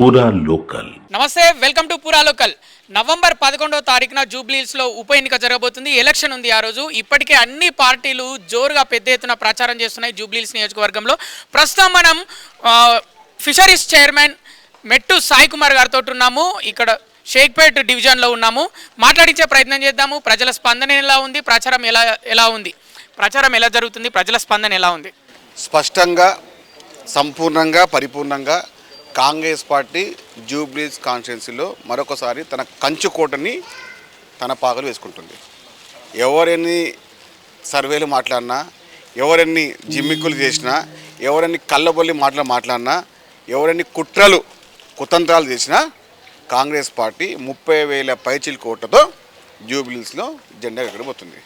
పూరా లోకల్ నమస్తే welcome to Poora local November పదకొండవ తారీఖున జూబ్లీస్లో ఉప ఎన్నిక జరగబోతుంది. ఎలక్షన్ ఉంది ఆ రోజు. ఇప్పటికే అన్ని పార్టీలు జోరుగా పెద్ద ఎత్తున ప్రచారం చేస్తున్నాయి జూబ్లీస్ నియోజకవర్గంలో. ప్రస్తుతం మనం ఫిషరీస్ చైర్మన్ మెట్టు సాయి కుమార్ గారితో ఉన్నాము. ఇక్కడ షేక్పేట్ డివిజన్లో ఉన్నాము. మాట్లాడించే ప్రయత్నం చేద్దాము. ప్రజల స్పందన ఎలా ఉంది? ప్రచారం ఎలా ఎలా ఉంది? ప్రచారం ఎలా జరుగుతుంది? ప్రజల స్పందన ఎలా ఉంది? స్పష్టంగా సంపూర్ణంగా పరిపూర్ణంగా కాంగ్రెస్ పార్టీ జూబ్లీస్ కాన్స్టిట్యున్సీలో మరొకసారి తన కంచుకోటని తన పాకలు వేసుకుంటుంది. ఎవరెన్ని సర్వేలు మాట్లాడినా ఎవరెన్ని జిమ్మిక్కులు చేసినా ఎవరెన్ని కళ్ళబొల్లి మాటలు మాట్లాడినా ఎవరెన్ని కుట్రలు కుతంత్రాలు చేసినా కాంగ్రెస్ పార్టీ ముప్పై వేల పైచిల్ కోట్లతో జూబ్లీస్లో జెండా ఎగరబోతుంది.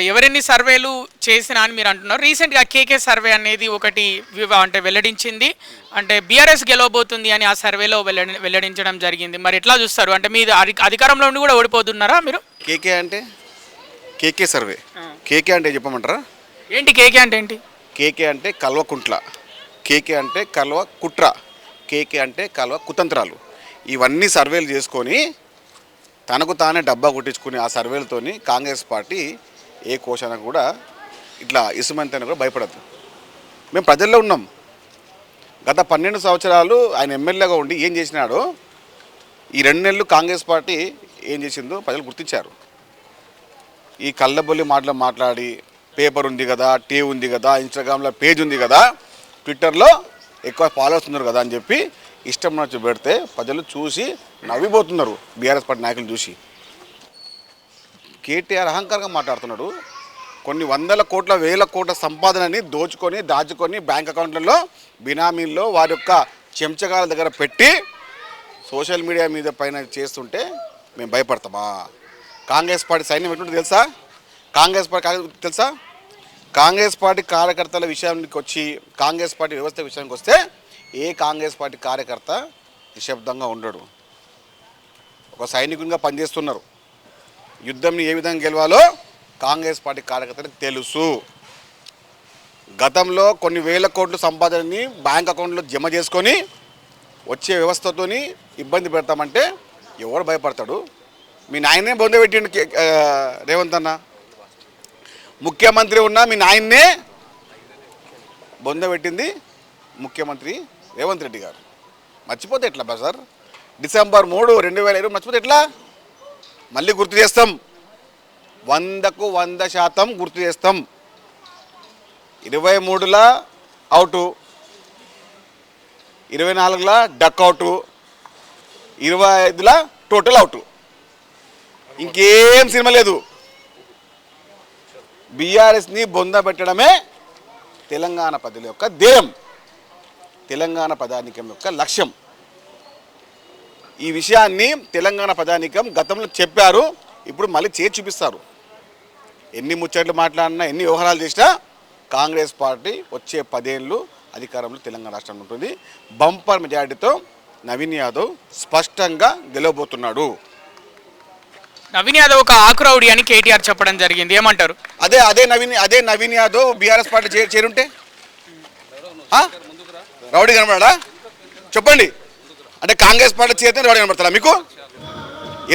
ఎవరెన్ని సర్వేలు చేసినా అని మీరు అంటున్నారు. రీసెంట్గా కేకే సర్వే అనేది ఒకటి అంటే వెల్లడించింది. అంటే బీఆర్ఎస్ గెలవబోతుంది అని ఆ సర్వేలో వెల్లడి వెల్లడించడం జరిగింది. మరి ఎట్లా చూస్తారు? అంటే మీరు అధి- అధికారంలో ఉండి కూడా ఓడిపోతున్నారా మీరు? కేకే అంటే? KK survey. కేకే అంటే చెప్పమంటారా? ఏంటి కేకే అంటే ఏంటి? కేకే అంటే కల్వకుంట్ల కేకే అంటే కల్వ కుట్ర. కేకే అంటే కల్వ కుతంత్రాలు. ఇవన్నీ సర్వేలు చేసుకొని తనకు తానే డబ్బా కొట్టించుకుని ఆ సర్వేలతోని కాంగ్రెస్ పార్టీ ఏ కోశానికి కూడా ఇట్లా ఇసుమంతైనా కూడా భయపడద్దు. మేము ప్రజల్లో ఉన్నాం. గత పన్నెండు సంవత్సరాలు ఆయన ఎమ్మెల్యేగా ఉండి ఏం చేసినాడో ఈ రెండు నెలలు కాంగ్రెస్ పార్టీ ఏం చేసిందో ప్రజలు గుర్తించారు. ఈ కళ్ళబొల్లి మాటలు మాట్లాడి పేపర్ ఉంది కదా టీ ఉంది కదా ఇన్స్టాగ్రామ్లో పేజ్ ఉంది కదా ట్విట్టర్లో ఎక్కువ ఫాలోవర్స్ ఉన్నారు కదా అని చెప్పి ఇష్టం నచ్చి పెడితే ప్రజలు చూసి నవ్విపోతున్నారు. బీఆర్ఎస్ పార్టీ నాయకులు చూసి. కేటీఆర్ అహంకారంగా మాట్లాడుతున్నాడు. కొన్ని వందల కోట్ల వేల కోట్ల సంపాదనని దోచుకొని దాచుకొని బ్యాంక్ అకౌంట్లలో బినామీల్లో వారి యొక్క చెంచగాల దగ్గర పెట్టి సోషల్ మీడియా మీద పైన చేస్తుంటే మేము భయపడతామా? కాంగ్రెస్ పార్టీ సైన్యం ఎటువంటి తెలుసా? కాంగ్రెస్ పార్టీ తెలుసా? కాంగ్రెస్ పార్టీ కార్యకర్తల విషయానికి వచ్చి కాంగ్రెస్ పార్టీ వ్యవస్థ విషయానికి వస్తే ఏ కాంగ్రెస్ పార్టీ కార్యకర్త నిశ్శబ్దంగా ఉండడు. ఒక సైనికునిగా పనిచేస్తున్నారు. యుద్ధంని ఏ విధంగా గెలవాలో కాంగ్రెస్ పార్టీ కార్యకర్తలకు తెలుసు. గతంలో కొన్ని వేల కోట్లు సంపాదనని బ్యాంక్ అకౌంట్లో జమ చేసుకొని వచ్చే వ్యవస్థతోని ఇబ్బంది పెడతామంటే ఎవరు భయపడతాడు? మీ నాయనే బొంద పెట్టిండు రేవంత్ అన్న. ముఖ్యమంత్రి ఉన్నా మీ నాయన్నే బొంద పెట్టింది ముఖ్యమంత్రి రేవంత్ రెడ్డి గారు. మర్చిపోతే ఎట్లా బజార్? డిసెంబర్ మూడు రెండు వేల ఇరవై మర్చిపోతే ఎట్లా? మళ్ళీ గుర్తు చేస్తాం. వందకు వంద శాతం గుర్తు చేస్తాం. ఇరవై మూడుల అవుటు. ఇరవై నాలుగుల డక్ అవుటు. ఇరవై ఐదుల టోటల్ అవుట్. ఇంకేం సినిమా లేదు. బీఆర్ఎస్ని బొంద పెట్టడమే తెలంగాణ ప్రజల యొక్క ధ్యేయం తెలంగాణ ప్రజానికం యొక్క లక్ష్యం. ఈ విషయాన్ని తెలంగాణ ప్రజానికం గతంలో చెప్పారు. ఇప్పుడు మళ్ళీ చేసి చూపిస్తారు. ఎన్ని ముచ్చట్లు మాట్లాడినా ఎన్ని వ్యవహారాలు చేసినా కాంగ్రెస్ పార్టీ వచ్చే పదేళ్ళు అధికారంలో తెలంగాణ రాష్ట్రంలో ఉంటుంది. బంపర్ మెజారిటీతో నవీన్ యాదవ్ స్పష్టంగా గెలవబోతున్నాడు. నవీన్ యాదవ్ ఒక ఆకురౌడి అని కేటీఆర్ చెప్పడం జరిగింది. ఏమంటారు? అదే అదే నవీన్ అదే నవీన్ యాదవ్ బీఆర్ఎస్ పార్టీ చేరుంటే? రౌడీ కనబడా చెప్పండి. అంటే కాంగ్రెస్ పార్టీ చేరితే రౌడీ కనబడతారా మీకు?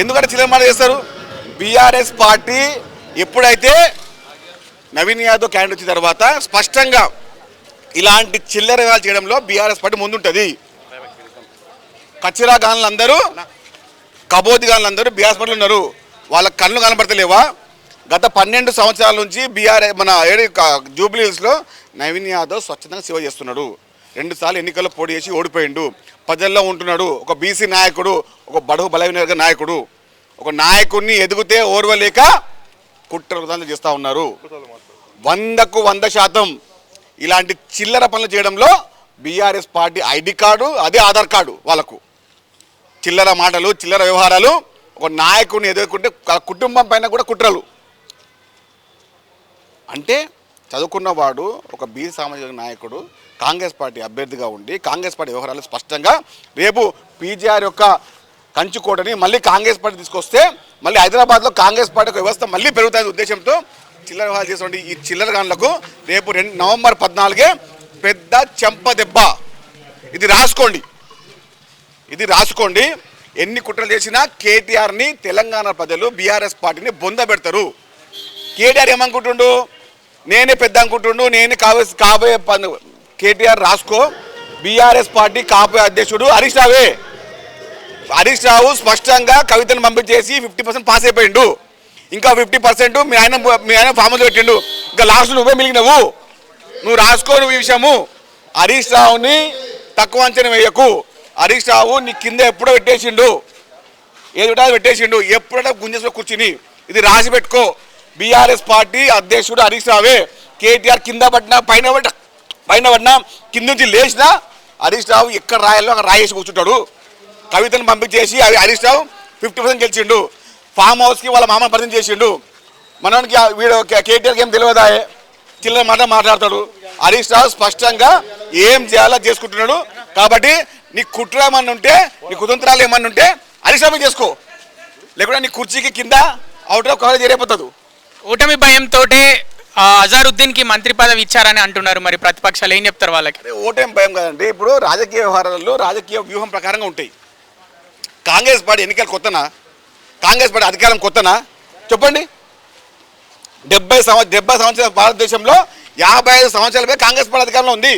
ఎందుకంటే చిల్లర చేస్తారు. బీఆర్ఎస్ పార్టీ ఎప్పుడైతే నవీన్ యాదవ్ క్యాండిడేట్ వచ్చిన తర్వాత స్పష్టంగా ఇలాంటి చిల్లర చేయడంలో బీఆర్ఎస్ పార్టీ ముందుంటుంది. కచ్చిరా గాన్లు అందరూ కబోది గాన్లు అందరూ బీఆర్ఎస్ పార్టీలు ఉన్నారు. వాళ్ళ కళ్ళు కనబడతలేవా? గత పన్నెండు సంవత్సరాల నుంచి బీఆర్ఎస్ మన ఏడు జూబ్లీ హిల్స్లో నవీన్ యాదవ్ స్వచ్ఛందంగా సేవ చేస్తున్నాడు. రెండుసార్లు ఎన్నికల్లో పోటీ చేసి ఓడిపోయిండు. ప్రజల్లో ఉంటున్నాడు ఒక బీసీ నాయకుడు ఒక బడుగు బలహీన నాయకుడు. ఒక నాయకుడిని ఎదిగితే ఓర్వలేక కుట్ర చేస్తూ ఉన్నారు. వందకు వంద శాతం ఇలాంటి చిల్లర పనులు చేయడంలో బీఆర్ఎస్ పార్టీ ఐడి కార్డు అదే ఆధార్ కార్డు వాళ్ళకు. చిల్లర మాటలు చిల్లర వ్యవహారాలు ఒక నాయకుడిని ఎదుర్కొంటే కుటుంబం పైన కూడా కుట్రలు. అంటే చదువుకున్నవాడు ఒక బీ సామాజిక నాయకుడు కాంగ్రెస్ పార్టీ అభ్యర్థిగా ఉండి కాంగ్రెస్ పార్టీ వ్యవహారాలు స్పష్టంగా రేపు పీజీఆర్ యొక్క కంచుకోటని మళ్ళీ కాంగ్రెస్ పార్టీ తీసుకొస్తే మళ్ళీ హైదరాబాద్లో కాంగ్రెస్ పార్టీ వ్యవస్థ మళ్ళీ పెరుగుతుంది ఉద్దేశంతో చిల్లర వ్యవహారాలు చేసేటువంటి ఈ చిల్లర గన్లకు రేపు రెండు నవంబర్ పద్నాలుగే పెద్ద చెంప దెబ్బ. ఇది రాసుకోండి. ఇది రాసుకోండి. ఎన్ని కుట్రలు చేసినా కేటీఆర్ని తెలంగాణ ప్రజలు బీఆర్ఎస్ పార్టీని బొంద పెడతారు. కేటీఆర్ ఏమనుకుంటుండు? నేనే పెద్ద అనుకుంటుండు నేనే కాబోయే కాబోయే పను- కేటీఆర్ రాసుకో. బీఆర్ఎస్ పార్టీ కాబోయే అధ్యక్షుడు హరీష్ రావే. హరీష్ రావు స్పష్టంగా కవితను పంపించేసి ఫిఫ్టీ పర్సెంట్ పాస్ అయిపోయిండు. ఇంకా ఫిఫ్టీ పర్సెంట్ మీ ఆయన మీ ఆయన ఫామ్ పెట్టిండు. ఇంకా లాస్ట్ నువ్వే మిలిగినవు నువ్వు రాసుకో నువ్వు ఈ విషయము. హరీష్ రావుని తక్కువ అంచనా వేయకు. హరీష్ రావు నీ కింద ఎప్పుడో పెట్టేసిండు. ఏది పెట్టేసిండు. ఎప్పుడో గుంజెస్లో కూర్చుని. ఇది రాసి పెట్టుకో. బీఆర్ఎస్ పార్టీ అధ్యక్షుడు హరీష్ రావే కేటీఆర్ కింద పడినా పైన పడ్డ పైన పడినా కింద నుంచి లేచినా హరీష్ రావు ఎక్కడ రాయాలో అక్కడ రాయేసి కూర్చుంటాడు. కవితను పంపించేసి అవి హరీష్ రావు ఫిఫ్టీ పర్సెంట్ గెలిచిండు. ఫామ్ హౌస్కి వాళ్ళ మామ పరిచయం చేసిండు. మనకి వీడు కేటీఆర్కి ఏం తెలియదా చిల్లర మాట మాట్లాడతాడు. హరీష్ రావు స్పష్టంగా ఏం చేయాలో చేసుకుంటున్నాడు. కాబట్టి నీ కుట్ర ఏమన్నా ఉంటే నీ కుతంత్రాలు ఏమన్నా ఉంటే హరీష్ రావు చేసుకో. లేకుంటే నీ కుర్చీకి కింద అవుట్ ఆఫ్ కవరేజ్ చేరిపోతుంది ఓటమి భయంతో అజారుద్దీన్కి మంత్రి పదవి ఇచ్చారని అంటున్నారు మరి ప్రతిపక్షాలు. ఏం చెప్తారు వాళ్ళకి? అదే భయం కదండి. ఇప్పుడు రాజకీయ వ్యవహారాల్లో రాజకీయ వ్యూహం ప్రకారంగా ఉంటాయి. కాంగ్రెస్ పార్టీ ఎన్నికలు కొత్తనా? కాంగ్రెస్ పార్టీ అధికారం కొత్తనా? చెప్పండి. డెబ్బై సంవత్సరం డెబ్బై సంవత్సరాల భారతదేశంలో యాభై ఐదు సంవత్సరాలపై కాంగ్రెస్ పార్టీ అధికారంలో ఉంది.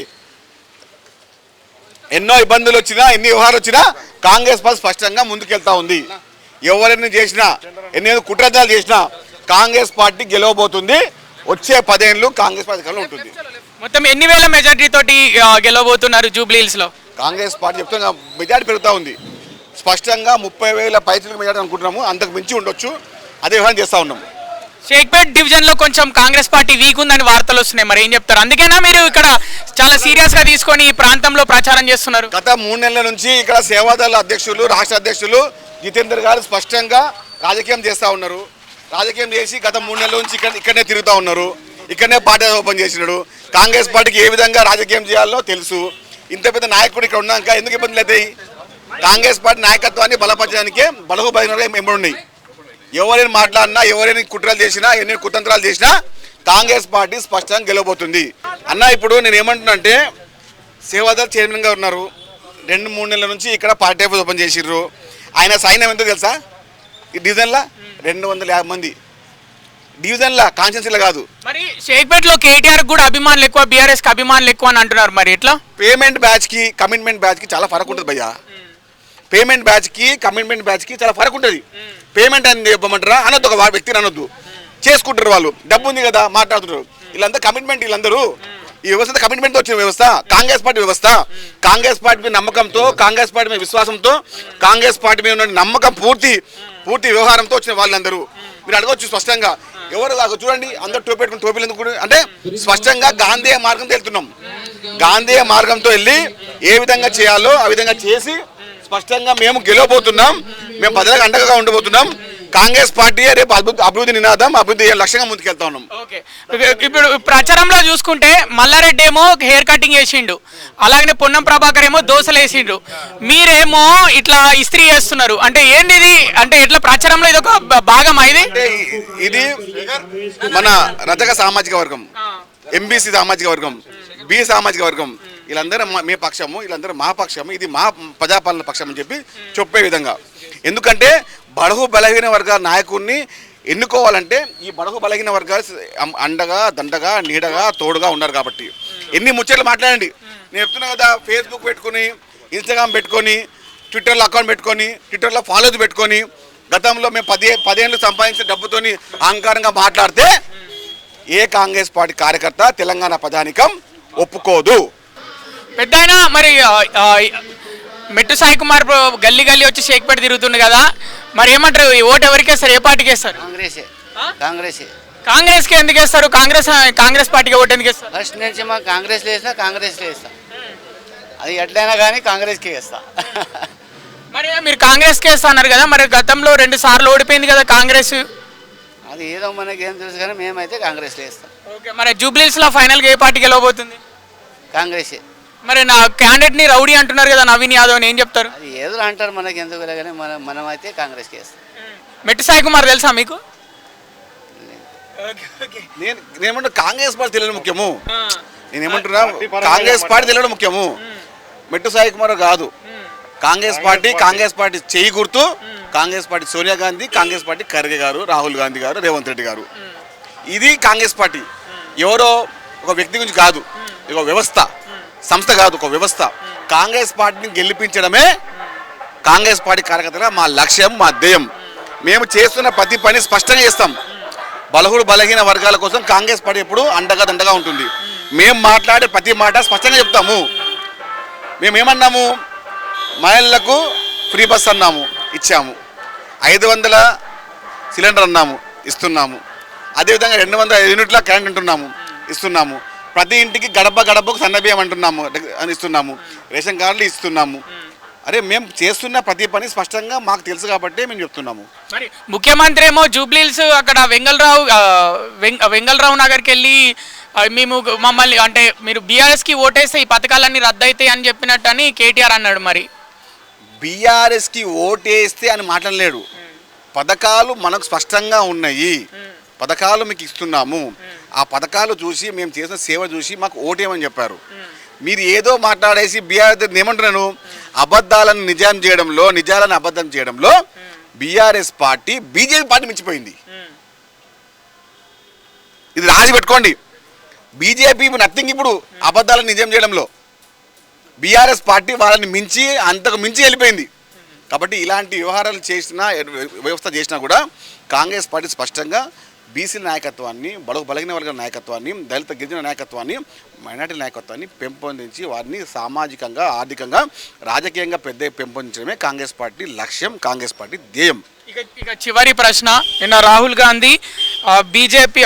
ఎన్నో ఇబ్బందులు వచ్చినా ఎన్ని వ్యవహారాలు వచ్చినా కాంగ్రెస్ పార్టీ స్పష్టంగా ముందుకెళ్తా ఉంది. ఎవరైనా చేసినా ఎన్ని కుట్రదాలు చేసినా కాంగ్రెస్ పార్టీ గెలవబోతుంది. వచ్చే పదేళ్ళు కాంగ్రెస్ పార్టీ ఉంటుంది. మొత్తం ఎన్ని వేల మెజార్టీ తోటి గెలవబోతున్నారు జూబ్లీహిల్స్లో కాంగ్రెస్ పార్టీ చెప్తున్నా మెజార్టీ పెరుగుతూ ఉంది. స్పష్టంగా ముప్పై వేల పైసలకు మెజార్టీ అనుకుంటున్నాము. అంతకు మించి ఉండొచ్చు. అదే విధానం చేస్తూ ఉన్నాము షేక్పేట్ డివిజన్లో కొంచెం కాంగ్రెస్ పార్టీ వీక్ ఉందని వార్తలు వస్తున్నాయి. మరి ఏం చెప్తారు? అందుకేనా మీరు ఇక్కడ చాలా సీరియస్గా తీసుకొని ఈ ప్రాంతంలో ప్రచారం చేస్తున్నారు? గత మూడు నెలల నుంచి ఇక్కడ సేవాదళ అధ్యక్షులు రాష్ట్ర అధ్యక్షులు జితేందర్ గారు స్పష్టంగా రాజకీయం చేస్తూ ఉన్నారు. రాజకీయం చేసి గత మూడు నెలల నుంచి ఇక్కడ ఇక్కడనే తిరుగుతూ ఉన్నారు. ఇక్కడనే పార్టీ ఓపెన్ చేసినాడు. కాంగ్రెస్ పార్టీకి ఏ విధంగా రాజకీయం చేయాలో తెలుసు. ఇంత పెద్ద నాయకుడు ఇక్కడ ఉన్నాక ఎందుకు ఇబ్బందులు అవుతాయి కాంగ్రెస్ పార్టీ నాయకత్వాన్ని బలపరచడానికే బలహు బలహీనగా ఎంబడి ఉన్నాయి ఎవరైనా మాట్లాడినా ఎవరైనా కుట్రలు చేసినా ఎన్ని కుతంత్రాలు చేసినా కాంగ్రెస్ పార్టీ స్పష్టంగా గెలవబోతుంది. అన్న ఇప్పుడు నేను ఏమంటున్నా అంటే సేవాదల్ చైర్మన్గా ఉన్నారు. రెండు మూడు నెలల నుంచి ఇక్కడ పార్టీ ఆఫీస్ ఓపెన్ చేసిర్రు. ఆయన సైన్యం ఎంతో తెలుసా? ఈ డివిజన్లో రెండు వందల యాభై మంది. డివిజన్లో కాన్స్టిట్యూన్సీలో కాదు. మరి షేక్పేట్లో కేటీఆర్ కూడా అభిమానులు ఎక్కువ బీఆర్ఎస్కి అభిమానులు ఎక్కువ అని అంటున్నారు మరి ఎట్లా? పేమెంట్ బ్యాచ్కి కమిట్మెంట్ బ్యాచ్కి చాలా ఫరక్ ఉంటుంది భయ్యా. పేమెంట్ బ్యాచ్కి కమిట్మెంట్ బ్యాచ్కి చాలా ఫరక్ ఉంటుంది. పేమెంట్ అని చెప్పమంటారా అనొద్దు ఒక వ్యక్తిని అనొద్దు. చేసుకుంటారు వాళ్ళు. డబ్బు ఉంది కదా మాట్లాడుతుంటారు. వీళ్ళంతా కమిట్మెంట్ వీళ్ళందరూ ఈ వ్యవస్థ కమిట్మెంట్తో వచ్చిన వ్యవస్థ. కాంగ్రెస్ పార్టీ వ్యవస్థ. కాంగ్రెస్ పార్టీ మీద నమ్మకంతో కాంగ్రెస్ పార్టీ మీద విశ్వాసంతో కాంగ్రెస్ పార్టీ మీద ఉన్న నమ్మకం పూర్తి పూర్తి వ్యవహారంతో వచ్చిన వాళ్ళందరూ. మీరు అడగవచ్చు స్పష్టంగా. ఎవరు చూడండి అందరు టోపీ పెట్టుకుని టోపీలు ఎందుకు అంటే స్పష్టంగా గాంధేయ మార్గంతో వెళ్తున్నాం. గాంధేయ మార్గంతో వెళ్ళి ఏ విధంగా చేయాలో ఆ విధంగా చేసి స్పష్టంగా మేము గెలవబోతున్నాం. మేము ప్రజలకు అండగా ఉండబోతున్నాం. కాంగ్రెస్ పార్టీ రేపు అభివృద్ధి నినాదం అభివృద్ధి లక్ష్యంగా ముందుకెళ్తా ఉన్నాం. ఇప్పుడు ప్రచారంలో చూసుకుంటే మల్లారెడ్డి ఏమో హెయిర్ కటింగ్ చేసిండు అలాగనే పొన్నం ప్రభాకర్ ఏమో దోశలు వేసిండు. మీరేమో ఇట్లా ఇస్త్రీ చేస్తున్నారు. అంటే ఏంది ఇది అంటే ఇట్లా ప్రచారంలో ఇది ఒక భాగం ఇది? ఇ- ఇది మన రజక సామాజిక వర్గం ఎంబీసీ సామాజిక వర్గం బి సామాజిక వర్గం. వీళ్ళందరూ మా- మీ పక్షము వీళ్ళందరూ మా పక్షము ఇది మా ప్రజాపాలన పక్షం అని చెప్పి చెప్పే విధంగా. ఎందుకంటే బడుగు బలహీన వర్గాల నాయకుడిని ఎన్నుకోవాలంటే ఈ బడుగు బలహీన వర్గాలు అండగా దండగా నీడగా తోడుగా ఉన్నారు కాబట్టి. ఎన్ని ముచ్చట్లు మాట్లాడండి. నేను చెప్తున్నా కదా ఫేస్బుక్ పెట్టుకొని ఇన్స్టాగ్రామ్ పెట్టుకొని ట్విట్టర్లో అకౌంట్ పెట్టుకొని ట్విట్టర్లో ఫాలోస్ పెట్టుకొని గతంలో మేము పది పదేళ్ళు సంపాదించిన డబ్బుతోని అహంకారంగా మాట్లాడితే ఏ కాంగ్రెస్ పార్టీ కార్యకర్త తెలంగాణ ప్రధానికం ఒప్పుకోదు. పెద్ద మరి మెట్టు సాయి కుమార్ గల్లీ గల్లీ వచ్చి షేక్పేట తిరుగుతుండు కదా. మరి ఏమంటారు? ఈ ఓటు ఎవరికి వేస్తారు? ఏ పార్టీకి వేస్తారు? కాంగ్రెసే. ఆ? కాంగ్రెసే. కాంగ్రెస్కి ఎందుకు వేస్తారు? కాంగ్రెస్ కాంగ్రెస్ పార్టీకి ఓటు ఎందుకు వేస్తారు? ఫస్ట్ నుంచి మా కాంగ్రెస్లో వేసినా కాంగ్రెస్లో వేస్తా. అది ఎట్లయినా కానీ కాంగ్రెస్కి వేస్తా. మరి మీరు కాంగ్రెస్కి వేస్తా అన్నారు కదా మరి గతంలో రెండు సార్లు ఓడిపోయింది కదా కాంగ్రెస్. అది ఏదో మనకి ఏం తెలుసు కానీ మేమైతే కాంగ్రెస్లో వేస్తాం. ఓకే మరి జూబ్లీస్లో ఫైనల్గా ఏ పార్టీకి గెలవబోతుంది? కాంగ్రెసే. మరి నా క్యాండిడేట్ని రౌడీ అంటున్నారు కదా నవీన్ యాదవ్ అని ఏం చెప్తారు? అది ఏదో అంటారు మనకి ఎందుకు మనం మనమైతే కాంగ్రెస్కి వేస్తాం మెట్టి సాయి కుమార్ తెలుసా మీకు? నేను నేనేమంటున్నా కాంగ్రెస్ పార్టీ తెలియడం ముఖ్యము. నేను ఏమంటున్నా కాంగ్రెస్ పార్టీ తెలియడం ముఖ్యము. మెట్టు సాయి కుమార్ కాదు. కాంగ్రెస్ పార్టీ కాంగ్రెస్ పార్టీ చేయి గుర్తు. కాంగ్రెస్ పార్టీ సోనియా గాంధీ కాంగ్రెస్ పార్టీ ఖర్గే గారు రాహుల్ గాంధీ గారు రేవంత్ రెడ్డి గారు. ఇది కాంగ్రెస్ పార్టీ. ఎవరో ఒక వ్యక్తి గురించి కాదు. ఇది ఒక వ్యవస్థ. సంస్థ కాదు ఒక వ్యవస్థ. కాంగ్రెస్ పార్టీని గెలిపించడమే కాంగ్రెస్ పార్టీ కార్యకర్తగా మా లక్ష్యం మా ధ్యేయం. మేము చేస్తున్న ప్రతి పని స్పష్టంగా చేస్తాం. బలహుడు బలహీన వర్గాల కోసం కాంగ్రెస్ పార్టీ ఎప్పుడు అండగా దండగా ఉంటుంది. మేము మాట్లాడే ప్రతి మాట స్పష్టంగా చెప్తాము. మేము ఏమన్నాము? మహిళలకు ఫ్రీ బస్ అన్నాము ఇచ్చాము. ఐదు వందల సిలిండర్ అన్నాము ఇస్తున్నాము. అదేవిధంగా రెండు వందల యూనిట్ల కరెంట్ అంటున్నాము ఇస్తున్నాము. ప్రతి ఇంటికి గడప గడపకు సన్నబియ్యం అంటున్నాము అని ఇస్తున్నాము. రేషన్ కార్డులు ఇస్తున్నాము. అరే మేము చేస్తున్న ప్రతి పని స్పష్టంగా మాకు తెలుసు కాబట్టి మేము చెప్తున్నాము. మరి ముఖ్యమంత్రి ఏమో జూబ్లీల్స్ అక్కడ వెంగళరావు వెంగళరావు నగర్కి వెళ్ళి మేము మమ్మల్ని అంటే మీరు బీఆర్ఎస్కి ఓటేస్తే ఈ పథకాలన్నీ రద్దు అవుతాయి అని చెప్పినట్టు అని కేటీఆర్ అన్నాడు మరి. బీఆర్ఎస్కి ఓటేస్తే అని మాట్లాడలేడు. పథకాలు మనకు స్పష్టంగా ఉన్నాయి. పథకాలు మీకు ఇస్తున్నాము. ఆ పథకాలు చూసి మేము చేసిన సేవ చూసి మాకు ఓటేమని చెప్పారు. మీరు ఏదో మాట్లాడేసి బీఆర్ఎస్ ఏమంటున్నాను? అబద్ధాలను నిజాం చేయడంలో నిజాలను అబద్ధం చేయడంలో బీఆర్ఎస్ పార్టీ బీజేపీ పార్టీ మించిపోయింది. ఇది రాసి పెట్టుకోండి. బీజేపీ నథింగ్ ఇప్పుడు అబద్ధాలను నిజం చేయడంలో. బీఆర్ఎస్ పార్టీ వాళ్ళని మించి అంతకు మించి వెళ్ళిపోయింది. కాబట్టి ఇలాంటి వ్యవహారాలు చేసినా వ్యవస్థ చేసినా కూడా కాంగ్రెస్ పార్టీ స్పష్టంగా బీసీల నాయకత్వాన్ని బడుగు బలగిన వర్గాల నాయకత్వాన్ని దళిత గిరిజన నాయకత్వాన్ని మైనార్టీ నాయకత్వాన్ని పెంపొందించి వారిని సామాజికంగా ఆర్థికంగా రాజకీయంగా పెద్ద పెంపొందించడమే కాంగ్రెస్ పార్టీ లక్ష్యం కాంగ్రెస్ పార్టీ ధ్యేయం. ఇక ఇక చివరి ప్రశ్న నిన్న రాహుల్ గాంధీ బీజేపీ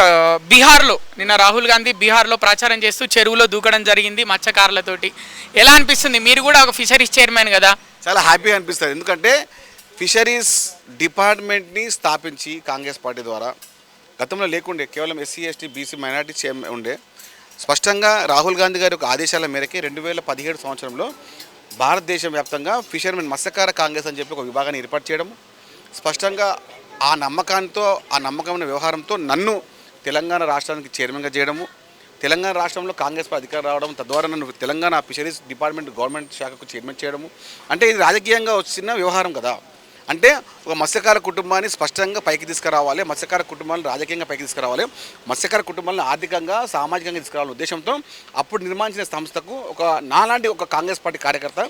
బీహార్లో నిన్న రాహుల్ గాంధీ బీహార్లో ప్రచారం చేస్తూ చెరువులో దూకడం జరిగింది మత్స్యకారులతోటి. ఎలా అనిపిస్తుంది? మీరు కూడా ఒక ఫిషరీస్ చైర్మన్ కదా? చాలా హ్యాపీగా అనిపిస్తుంది. ఎందుకంటే ఫిషరీస్ డిపార్ట్మెంట్ని స్థాపించి కాంగ్రెస్ పార్టీ ద్వారా గతంలో లేకుండే కేవలం SC ST BC minority chairman ఉండే. స్పష్టంగా రాహుల్ గాంధీ గారి యొక్క ఆదేశాల మేరకి రెండు వేల పదిహేడు సంవత్సరంలో భారతదేశం వ్యాప్తంగా ఫిషర్మెన్ మత్స్యకార కాంగ్రెస్ అని చెప్పి ఒక విభాగాన్ని ఏర్పాటు చేయడం స్పష్టంగా ఆ నమ్మకాంతో ఆ నమ్మకమైన వ్యవహారంతో నన్ను తెలంగాణ రాష్ట్రానికి చైర్మన్గా చేయడము. తెలంగాణ రాష్ట్రంలో కాంగ్రెస్ పార్టీ అధికారం రావడం తద్వారా నన్ను తెలంగాణ ఫిషరీస్ డిపార్ట్మెంట్ గవర్నమెంట్ శాఖకు చైర్మన్ చేయడము. అంటే ఇది రాజకీయంగా వచ్చిన వ్యవహారం కదా. అంటే ఒక మత్స్యకార కుటుంబాన్ని స్పష్టంగా పైకి తీసుకురావాలి మత్స్యకార కుటుంబాలను రాజకీయంగా పైకి తీసుకురావాలి మత్స్యకార కుటుంబాలను ఆర్థికంగా సామాజికంగా తీసుకురావాలనే ఉద్దేశంతో అప్పుడు నిర్మాణించిన సంస్థకు ఒక నాలాంటి ఒక కాంగ్రెస్ పార్టీ కార్యకర్త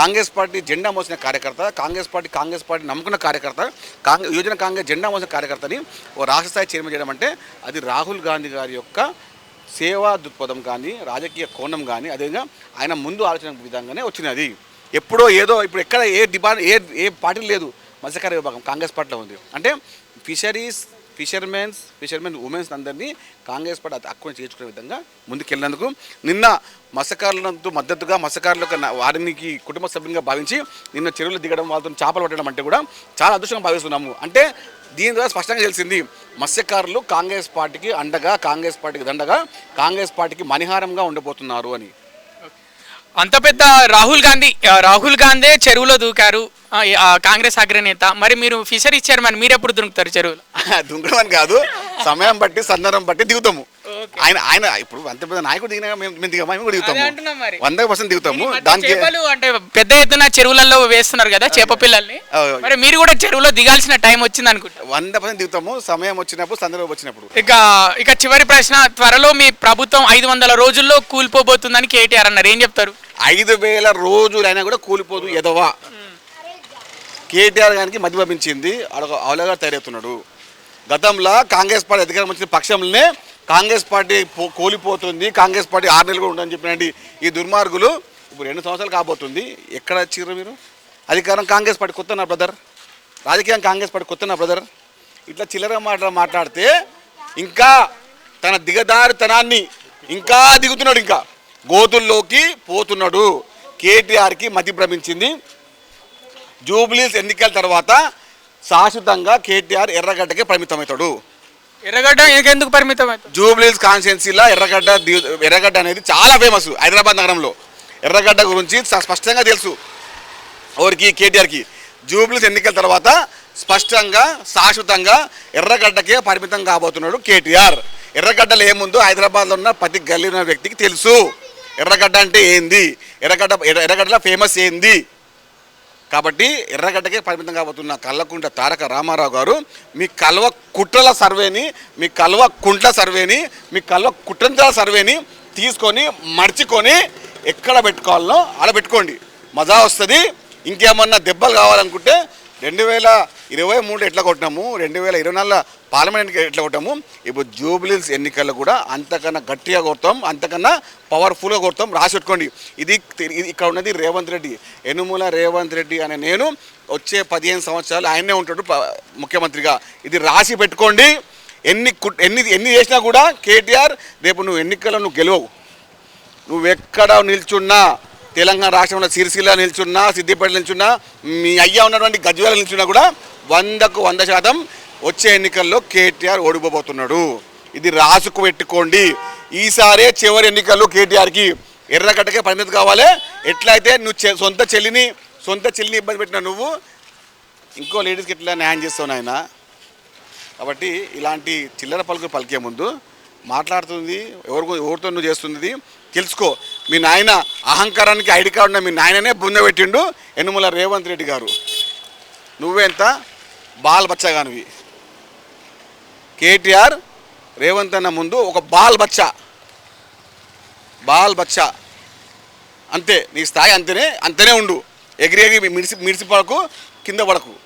కాంగ్రెస్ పార్టీ జెండా మోసిన కార్యకర్త కాంగ్రెస్ పార్టీ కాంగ్రెస్ పార్టీ నమ్ముకున్న కార్యకర్త కాంగ్రెస్ యువజన కాంగ్రెస్ జెండా మోసిన కార్యకర్తని ఓ రాష్ట్ర స్థాయి చైర్మన్ చేయడం అంటే అది రాహుల్ గాంధీ గారి యొక్క సేవా దృక్పథం కానీ రాజకీయ కోణం కానీ అదేవిధంగా ఆయన ముందు ఆలోచన విధంగానే వచ్చినది. ఎప్పుడో ఏదో ఇప్పుడు ఎక్కడ ఏ డిపార్ట్ ఏ ఏ పార్టీ లేదు. మత్స్యకార విభాగం కాంగ్రెస్ పార్టీలో ఉంది. అంటే ఫిషరీస్ ఫిషర్మెన్స్ ఫిషర్మెన్ ఉమెన్స్ అందరినీ కాంగ్రెస్ పార్టీ అతి అక్కువ చేర్చుకునే విధంగా ముందుకెళ్ళినందుకు నిన్న మత్స్యకారులతో మద్దతుగా మత్స్యకారులకు వారికి కుటుంబ సభ్యులుగా భావించి నిన్న చెరువులు దిగడం వాళ్ళతో చేపలు పట్టడం అంటే కూడా చాలా అదృష్టంగా భావిస్తున్నాము. అంటే దీని ద్వారా స్పష్టంగా తెలిసింది మత్స్యకారులు కాంగ్రెస్ పార్టీకి అండగా కాంగ్రెస్ పార్టీకి దండగా కాంగ్రెస్ పార్టీకి మణిహారంగా ఉండబోతున్నారు అని. అంత పెద్ద రాహుల్ గాంధీ రాహుల్ గాంధీ చెరువులో దూకారు. కాంగ్రెస్ అగ్రనేత. మరి మీరు ఫిషరీస్ చైర్మన్ మీరు ఎప్పుడు దూకుతారు చెరువులో? దుంకడం అని కాదు సమయం బట్టి సందర్భం బట్టి దిగుతాము. ఆయన ఆయన ఇప్పుడు అంత పెద్ద నాయకుడు దిగినా మేము మేము దిగమా? మేము కూడా దిగుతాము. వంద పర్సెంట్ దిగుతాము. దానికి అంటే పెద్ద ఎత్తున చెరువులలో వేస్తున్నారు కదా చేప పిల్లల్ని. మరి మీరు కూడా చెరువులో దిగాల్సిన టైం వచ్చింది అనుకుంటా. వంద పర్సెంట్ దిగుతాము. సమయం వచ్చినప్పుడు సందర్భం వచ్చినప్పుడు. ఇక ఇక చివరి ప్రశ్న త్వరలో మీ ప్రభుత్వం ఐదు వందల రోజుల్లో కూలిపోబోతుందని కేటీఆర్ అన్నారు. ఏం చెప్తారు? ఐదు వేల రోజులైనా కూడా కూలిపోదు ఎదవా. కేటీఆర్ గారికి మధ్య పంపించింది. అడగ అవలగా తయారవుతున్నాడు. గతంలో కాంగ్రెస్ పార్టీ అధికారం వచ్చిన పక్షంలోనే కాంగ్రెస్ పార్టీ కోలిపోతుంది. కాంగ్రెస్ పార్టీ ఆరు నెలలు కూడా ఉందని చెప్పినండి ఈ దుర్మార్గులు. ఇప్పుడు రెండు సంవత్సరాలు కాబోతుంది. ఎక్కడ వచ్చిర్రు మీరు? అధికారం కాంగ్రెస్ పార్టీ కొత్త నా బ్రదర్. రాజకీయం కాంగ్రెస్ పార్టీ కొత్త నా బ్రదర్. ఇట్లా చిల్లర మాట మాట్లాడితే ఇంకా తన దిగదారితనాన్ని ఇంకా దిగుతున్నాడు ఇంకా. గోతుల్లోకి పోతున్నాడు. కేటీఆర్కి మతి భ్రమించింది జూబ్లీస్ ఎన్నికల తర్వాత శాశ్వతంగా కేటీఆర్ ఎర్రగడ్డకి పరిమితమవుతాడు. ఎర్రగడ్డ ఎందుకు పరిమితం జూబ్లీస్ కాన్స్టిట్యున్సీలో ఎర్రగడ్డ ఎర్రగడ్డ అనేది చాలా ఫేమస్ హైదరాబాద్ నగరంలో. ఎర్రగడ్డ గురించి స్పష్టంగా తెలుసు ఎవరికి కేటీఆర్కి. జూబ్లీస్ ఎన్నికల తర్వాత స్పష్టంగా శాశ్వతంగా ఎర్రగడ్డకే పరిమితం కాబోతున్నాడు కేటీఆర్. ఎర్రగడ్డలో ఏముందో హైదరాబాద్లో ఉన్న ప్రతి గల్లీ ఉన్న వ్యక్తికి తెలుసు. ఎర్రగడ్డ అంటే ఏంది? ఎర్రగడ్డ ఎర్ర- ఎర్రగడ్డలో ఫేమస్ ఏంది? కాబట్టి ఎర్రగడ్డకే పరిమితం కాబోతున్న కల్వకుంట తారక రామారావు గారు మీ కల్వ కుట్రల సర్వేని మీ కల్వ కుంట్ల సర్వేని మీ కల్వ కుట్రంత్రాల సర్వేని తీసుకొని మర్చికొని ఎక్కడ పెట్టుకోవాలనో అలా పెట్టుకోండి. మజా వస్తుంది. ఇంకేమన్నా దెబ్బలు కావాలనుకుంటే రెండు వేల ఇరవై మూడు ఎట్లా కొట్టినాము? రెండు వేల ఇరవై నాలుగులో పార్లమెంట్ ఎన్నిక ఎట్లా కొట్టాము? ఇప్పుడు జూబ్లీస్ ఎన్నికల్లో కూడా అంతకన్నా గట్టిగా కొడతాం అంతకన్నా పవర్ఫుల్గా కొడతాం. రాసి పెట్టుకోండి. ఇది ఇక్కడ ఉన్నది రేవంత్ రెడ్డి. ఎనుమూల రేవంత్ రెడ్డి అనే నేను వచ్చే పదిహేను సంవత్సరాలు ఆయనే ఉంటాడు ప- ముఖ్యమంత్రిగా. ఇది రాసి పెట్టుకోండి. ఎన్ని ఎన్ని ఎన్ని చేసినా కూడా కేటీఆర్ రేపు నువ్వు ఎన్నికల్లో నువ్వు గెలవవు. నువ్వెక్కడ నిల్చున్నా తెలంగాణ రాష్ట్రంలో సిరిసిల్ల నిల్చున్నా సిద్దిపేట నిల్చున్నా మీ అయ్యా ఉన్నటువంటి గజ్వేల నిల్చున్నా కూడా వందకు వంద శాతం వచ్చే ఎన్నికల్లో కేటీఆర్ ఓడిపోబోతున్నాడు. ఇది రాసుకు పెట్టుకోండి. ఈసారే చివరి ఎన్నికల్లో కేటీఆర్కి ఎర్రగడ్డకే పరిణతి కావాలి. ఎట్లయితే నువ్వు చె- సొంత చెల్లిని సొంత చెల్లిని ఇబ్బంది పెట్టిన నువ్వు ఇంకో లేడీస్కి ఎట్లా న్యాయం చేస్తావు నాయన? కాబట్టి ఇలాంటి చిల్లర పలుకులు పలికే ముందు మాట్లాడుతుంది ఎవరికో ఎవరితో నువ్వు చేస్తుంది తెలుసుకో. మీ నాయన అహంకారానికి ఐడి కార్డు ఉన్న మీ నాయననే బుంద పెట్టిండు ఎనుమల రేవంత్ రెడ్డి గారు. నువ్వెంత? బాల్ బచ్చగానివి. కేటీఆర్ రేవంత్ అన్న ముందు ఒక బాల్ బచ్చ. బాల్ బచ్చ. అంతే నీ స్థాయి అంతేనే అంతనే ఉండు. ఎగిరి ఎగిరి మిడిసి మిడిసి పడకు కింద పడకు.